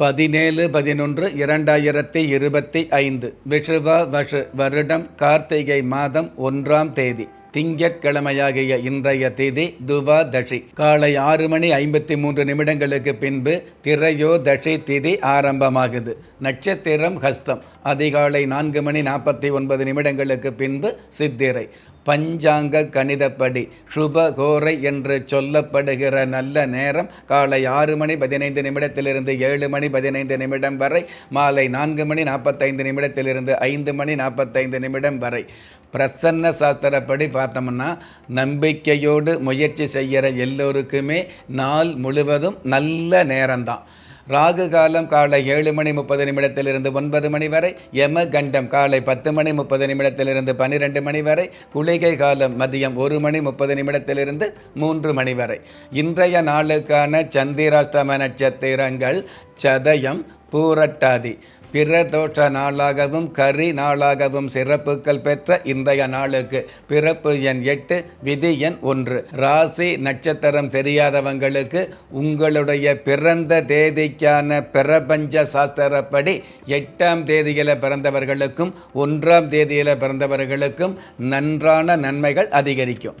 பதினேழு பதினொன்று இரண்டாயிரத்தி இருபத்தி ஐந்து விஷுவ வஷு வருடம் கார்த்திகை மாதம் ஒன்றாம் தேதி திங்கட்கிழமையாகிய இன்றைய தேதி துவாதஷி காலை ஆறு மணி ஐம்பத்தி மூன்று நிமிடங்களுக்கு பின்பு திரையோதஷி திதி ஆரம்பமாகுது. நட்சத்திரம் ஹஸ்தம். அதிகாலை நான்கு மணி நாற்பத்தி ஒன்பது நிமிடங்களுக்கு பின்பு சித்திரை. பஞ்சாங்க கணிதப்படி சுபகோரை என்று சொல்லப்படுகிற நல்ல நேரம் காலை ஆறு மணி பதினைந்து நிமிடத்திலிருந்து ஏழு மணி பதினைந்து நிமிடம் வரை மாலை நான்கு மணி நாற்பத்தைந்து நிமிடத்திலிருந்து ஐந்து மணி நாற்பத்தைந்து நிமிடம் வரை. பிரசன்ன சாஸ்திரப்படி பார்த்தோம்னா நம்பிக்கையோடு முயற்சி செய்கிற எல்லோருக்குமே நாள் முழுவதும் நல்ல நேரம்தான். ராகு காலம் காலை ஏழு மணி முப்பது நிமிடத்திலிருந்து ஒன்பது மணி வரை யம கண்டம் காலை பத்து மணி முப்பது நிமிடத்திலிருந்து பன்னிரெண்டு மணி வரை குளிகை காலம் மதியம் ஒரு மணி முப்பது நிமிடத்திலிருந்து மூன்று மணி வரை. இன்றைய நாளுக்கான சந்திராஸ்தம நட்சத்திரங்கள் சதயம் பூரட்டாதி. பிரதோஷ நாளாகவும் கரி நாளாகவும் சிறப்புகள் பெற்ற இன்றைய நாளுக்கு பிறப்பு எண் எட்டு விதி எண் ஒன்று. ராசி நட்சத்திரம் தெரியாதவங்களுக்கு உங்களுடைய பிறந்த தேதிக்கான பிரபஞ்ச சாஸ்திரப்படி எட்டாம் தேதியில் பிறந்தவர்களுக்கும் ஒன்றாம் தேதியில் பிறந்தவர்களுக்கும் நன்றான நன்மைகள் அதிகரிக்கும்.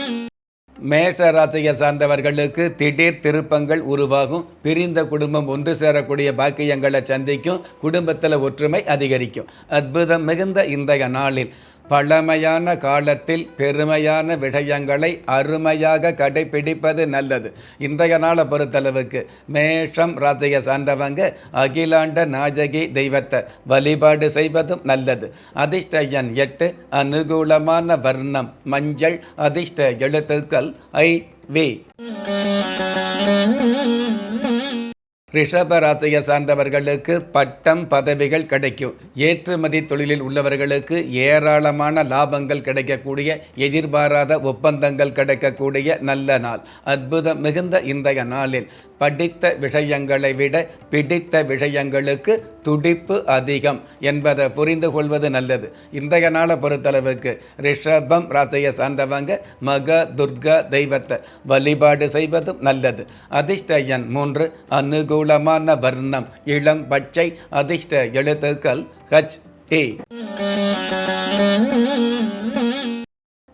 மேஷ சார்ந்தவர்களுக்கு திடீர் திருப்பங்கள் உருவாகும். பிரிந்த குடும்பம் ஒன்று சேரக்கூடிய பாக்கியங்களை சந்திக்கும். குடும்பத்தில் ஒற்றுமை அதிகரிக்கும். அற்புதம் மிகுந்த இன்றைய நாளில். பழமையான காலத்தில் பெருமையான விடயங்களை அருமையாக கடைபிடிப்பது நல்லது. இன்றைய நாளை பொறுத்தளவுக்கு மேஷம் ராசியை சார்ந்தவங்க அகிலாண்ட நாஜகி தெய்வத்தை வழிபாடு செய்வதும் நல்லது. அதிர்ஷ்ட எண் எட்டு அனுகூலமான வர்ணம் மஞ்சள் அதிர்ஷ்ட எழுத்துக்கள் ஐ வி. ரிஷப ராசியை சார்ந்தவர்களுக்கு பட்டம் பதவிகள் கிடைக்கும். ஏற்றுமதி தொழிலில் உள்ளவர்களுக்கு ஏராளமான லாபங்கள் கிடைக்கக்கூடிய எதிர்பாராத ஒப்பந்தங்கள் கிடைக்கக்கூடிய நல்ல நாள். அற்புதம் மிகுந்த இன்றைய நாளில் படித்த விஷயங்களை விட பிடித்த விஷயங்களுக்கு துடிப்பு அதிகம் என்பதை புரிந்து கொள்வது நல்லது. இன்றைய நாளை பொறுத்தளவுக்கு ரிஷபம் ராசியை சார்ந்தவங்க மக துர்கா தெய்வத்தை வழிபாடு செய்வதும் நல்லது. அதிர்ஷ்ட எண் மூன்று அனுகூலமான வர்ணம். இளம் பச்சை அதிர்ஷ்ட எழுத்துக்கள் ஹச் டி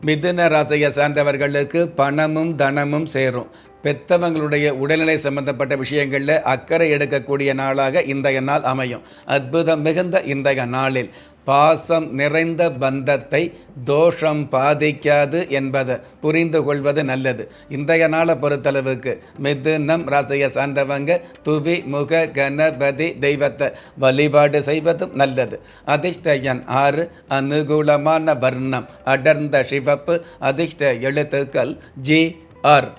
மிதுன ராசியை சார்ந்தவர்களுக்கு பணமும் தனமும் சேரும். பெத்தவங்களுடைய உடல்நிலை சம்பந்தப்பட்ட விஷயங்களில் அக்கறை எடுக்கக்கூடிய நாளாக இன்றைய நாள் அமையும். அற்புதம் மிகுந்த இன்றைய நாளில் பாசம் நிறைந்த பந்தத்தை தோஷம் பாதிக்காது என்பதை புரிந்து கொள்வது நல்லது. இன்றைய நாளை பொறுத்தளவுக்கு மிதுனம் ராசியை சார்ந்தவங்க துவி முக கணபதி தெய்வத்தை வழிபாடு செய்வதும் நல்லது. அதிர்ஷ்டயன் ஆறு அனுகூலமான வர்ணம் அடர்ந்த சிவப்பு அதிர்ஷ்ட எழுத்துக்கள் ஜி अर्थ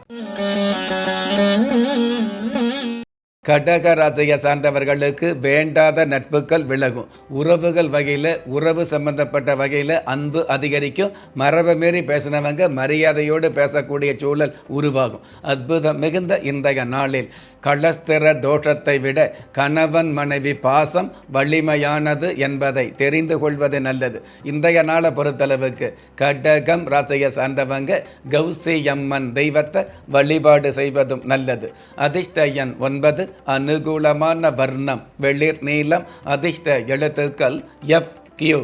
கடக ராசியை சார்ந்தவர்களுக்கு வேண்டாத நட்புகள் விலகும். உறவுகள் வகையில் உறவு சம்பந்தப்பட்ட வகையில் அன்பு அதிகரிக்கும். மரபை மீறி பேசினவங்க மரியாதையோடு பேசக்கூடிய சூழல் உருவாகும். அற்புதம் மிகுந்த இன்றைய நாளில் கலஸ்திர தோஷத்தை விட கணவன் மனைவி பாசம் வலிமையானது என்பதை தெரிந்து கொள்வது நல்லது. இன்றைய நாளை பொறுத்தளவுக்கு கடகம் ராசியை சார்ந்தவங்க கௌசி அம்மன் தெய்வத்தை வழிபாடு செய்வதும் நல்லது. அதிர்ஷ்டயன் ஒன்பது அனுகூலமான வர்ணம் வெளிர் நீளம் அதிர்ஷ்ட எழுத்துக்கள் எஃப் கியூ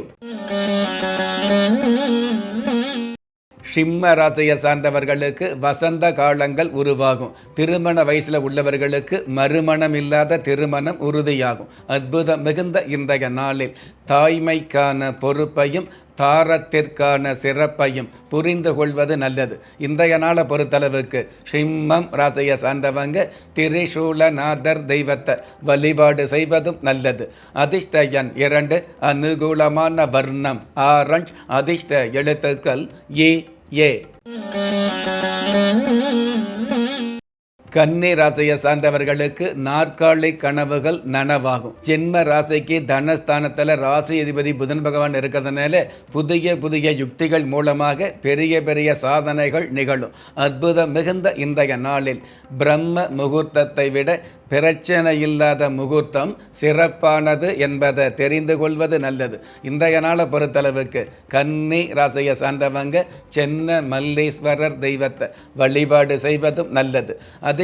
சிம்ம ராசியை சார்ந்தவர்களுக்கு வசந்த காலங்கள் உருவாகும். திருமண வயசில் உள்ளவர்களுக்கு மறுமணம் இல்லாத திருமணம் உறுதியாகும். அற்புதம் மிகுந்த இன்றைய நாளில் தாய்மைக்கான பொறுப்பையும் தாரத்திற்கான சிறப்பையும் புரிந்து கொள்வது நல்லது. இன்றைய நாளை பொறுத்தளவுக்கு சிம்மம் ராசியை சார்ந்தவங்க திரிசூலநாதர் தெய்வத்தை வழிபாடு செய்வதும் நல்லது. அதிர்ஷ்ட எண் இரண்டு அனுகூலமான வர்ணம் ஆரஞ்ச். அதிர்ஷ்ட எழுத்துக்கள் ஏ ஏ. கன்னி ராசியை சார்ந்தவர்களுக்கு நாற்காலி கனவுகள் நனவாகும். ஜென்ம ராசிக்கு தனஸ்தானத்தில் ராசி அதிபதி புதன் பகவான் இருக்கிறதுனால புதிய புதிய யுக்திகள் மூலமாக பெரிய பெரிய சாதனைகள் நிகழும். அற்புதம் மிகுந்த இன்றைய நாளில் பிரம்ம முகூர்த்தத்தை விட பிரச்சனை இல்லாத முகூர்த்தம் சிறப்பானது என்பதை தெரிந்து கொள்வது நல்லது. இன்றைய நாளை பொறுத்தளவுக்கு கன்னி ராசியை சார்ந்தவங்க சென்ன மல்லீஸ்வரர் தெய்வத்தை வழிபாடு செய்வதும் நல்லது. அதே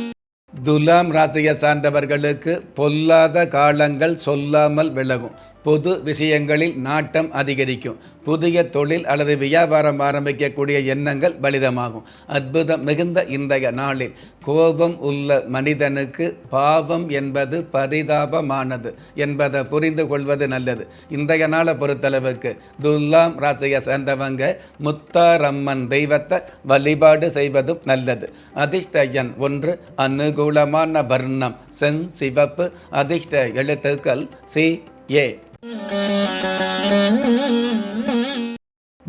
துலாம் ராசியை சார்ந்தவர்களுக்கு பொல்லாத காலங்கள் சொல்லாமல் விலகும். பொது விஷயங்களில் நாட்டம் அதிகரிக்கும். புதிய தொழில் அல்லது வியாபாரம் ஆரம்பிக்கக்கூடிய எண்ணங்கள் பலிதமாகும். அற்புதம் மிகுந்த இன்றைய நாளில் கோபம் உள்ள மனிதனுக்கு பாவம் என்பது பரிதாபமானது என்பதை புரிந்து கொள்வது நல்லது. இன்றைய நாளை பொறுத்தளவுக்கு துல்லாம் ராசியை சேர்ந்தவங்க முத்தாரம்மன் தெய்வத்தை வழிபாடு செய்வதும் நல்லது. அதிர்ஷ்ட எண் ஒன்று அனுகூலமான வர்ணம் சென் சிவப்பு. அதிர்ஷ்ட எழுத்துக்கள் சி ஏ.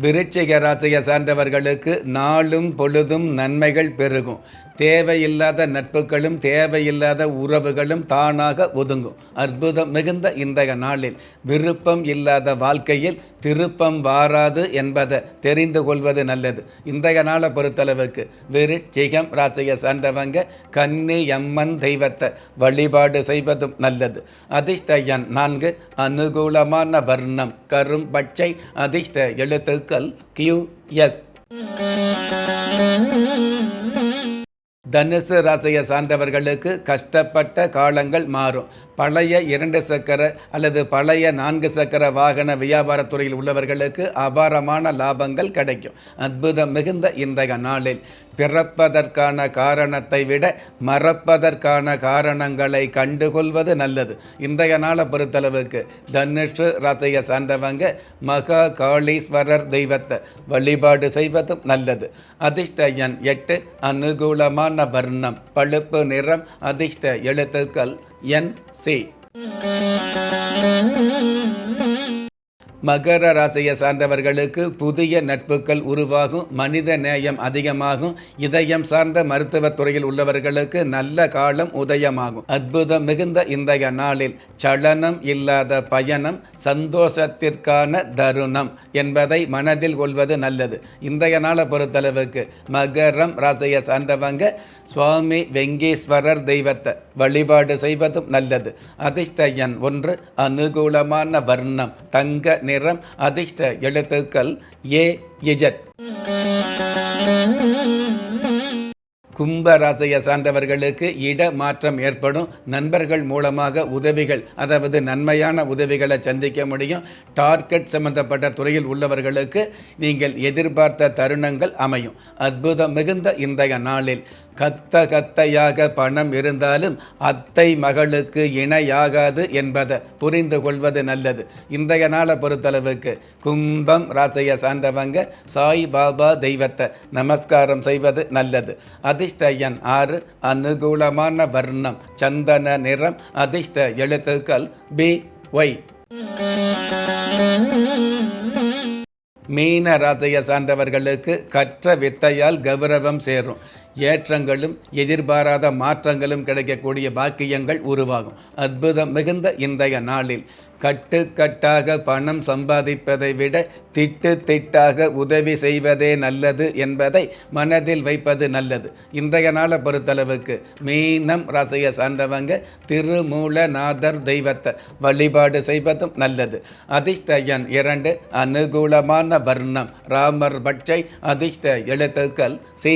விருச்சிக ராசியை சார்ந்தவர்களுக்கு நாளும் பொழுதும் நன்மைகள் பெருகும். தேவையில்லாத நட்புகளும் தேவையில்லாத உறவுகளும் தானாக ஒதுங்கும். அற்புதம் மிகுந்த இன்றைய நாளில். விருப்பம் இல்லாத வாழ்க்கையில் திருப்பம் வாராது என்பதை தெரிந்து கொள்வது நல்லது. இன்றைய நாளை பொறுத்தளவுக்கு விருச்சிகம் ராசியை சார்ந்தவங்க கன்னி அம்மன் தெய்வத்தை வழிபாடு செய்வதும் நல்லது. அதிர்ஷ்ட எண் நான்கு அனுகூலமான வர்ணம் கரும் பச்சை அதிர்ஷ்ட எழுத்துக்கள் கியூ எஸ். தனுசு ராசியை சார்ந்தவர்களுக்கு கஷ்டப்பட்ட காலங்கள் மாறும். பழைய இரண்டு சக்கர அல்லது பழைய நான்கு சக்கர வாகன வியாபாரத்துறையில் உள்ளவர்களுக்கு அபாரமான லாபங்கள் கிடைக்கும். அற்புதம் மிகுந்த இன்றைய நாளில். பிறப்பதற்கான காரணத்தை விட மறப்பதற்கான காரணங்களை கண்டுகொள்வது நல்லது. இன்றைய நாளை பொறுத்தளவுக்கு தனுஷு ராசியை சார்ந்தவங்க மகா காளீஸ்வரர் தெய்வத்தை வழிபாடு செய்வதும் நல்லது. அதிர்ஷ்ட எண் எட்டு அனுகூலமான வர்ணம் பழுப்பு நிறம் அதிர்ஷ்ட எழுத்துக்கள் என் சி மகர ராசியை சார்ந்தவர்களுக்கு புதிய நட்புகள் உருவாகும் மனித நேயம் அதிகமாகும் இதயம் சார்ந்த மருத்துவத் துறையில் உள்ளவர்களுக்கு நல்ல காலம் உதயமாகும். அற்புதம் மிகுந்த இன்றைய நாளில் சலனம் இல்லாத பயணம் சந்தோஷத்திற்கான தருணம் என்பதை மனதில் கொள்வது நல்லது. இன்றைய நாளை பொறுத்தளவுக்கு மகரம் ராசியை சார்ந்தவங்க சுவாமி வெங்கீஸ்வரர் தெய்வத்தை வழிபாடு செய்வதும் நல்லது. அதிர்ஷ்ட எண் ஒன்று அனுகூலமான வர்ணம் தங்க நிறம் அதிர்ஷ்ட எழுத்துக்கள் ஏ இஜட். கும்ப ராசியை சார்ந்தவர்களுக்கு இட மாற்றம் ஏற்படும். நண்பர்கள் மூலமாக உதவிகள் அதாவது நன்மையான உதவிகளை சந்திக்க முடியும். டார்கெட் சம்பந்தப்பட்ட துறையில் உள்ளவர்களுக்கு நீங்கள் எதிர்பார்த்த தருணங்கள் அமையும். அற்புதம் மிகுந்த இன்றைய நாளில். கத்த கத்தையாக பணம் இருந்தாலும் அத்தை மகளுக்கு இணையாகாது என்பதை புரிந்து கொள்வது நல்லது. இன்றைய நாளை பொறுத்தளவுக்கு கும்பம் ராசியை சார்ந்தவங்க சாய் பாபா தெய்வத்தை நமஸ்காரம் செய்வது நல்லது. அதிர்ஷ்டயன் ஆறு அனுகூலமான வர்ணம் சந்தன நிறம் அதிர்ஷ்ட எழுத்துக்கள் பி ஒய். மீன ராசியை சார்ந்தவர்களுக்கு கற்ற வித்தையால் கௌரவம் சேரும். ஏற்றங்களும் எதிர்பாராத மாற்றங்களும் கிடைக்கக்கூடிய பாக்கியங்கள் உருவாகும். அற்புதம் மிகுந்த இன்றைய நாளில். கட்டுக்கட்டாக பணம் சம்பாதிப்பதை விட திட்டு திட்டாக உதவி செய்வதே நல்லது என்பதை மனதில் வைப்பது நல்லது. இன்றைய நாளை பொறுத்தளவுக்கு மீனம் ரசைய சார்ந்தவங்க திருமூலநாதர் தெய்வத்தை வழிபாடு செய்வதும் நல்லது. அதிர்ஷ்ட எண் இரண்டு அனுகூலமான வர்ணம். ராமர் பட்சை அதிர்ஷ்ட எழுத்துக்கள் சி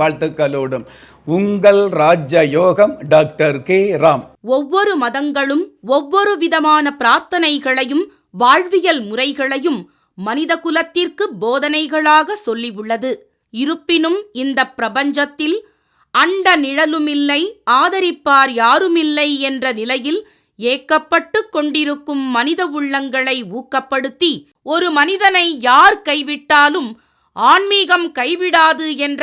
வாழ்த்துக்களோடும். உங்கள் ராஜ்ய யோகம் டாக்டர் கே. ராம். ஒவ்வொரு மதங்களும் ஒவ்வொரு விதமான பிரார்த்தனைகளையும் வாழ்வியல் முறைகளையும் மனித குலத்திற்கு போதனைகளாக சொல்லியுள்ளது. இருப்பினும் இந்த பிரபஞ்சத்தில் அண்ட நிழலுமில்லை ஆதரிப்பார் யாருமில்லை என்ற நிலையில் ஏக்கப்பட்டு கொண்டிருக்கும் மனித உள்ளங்களை ஊக்கப்படுத்தி ஒரு மனிதனை யார் கைவிட்டாலும் ஆன்மீகம் கைவிடாது என்ற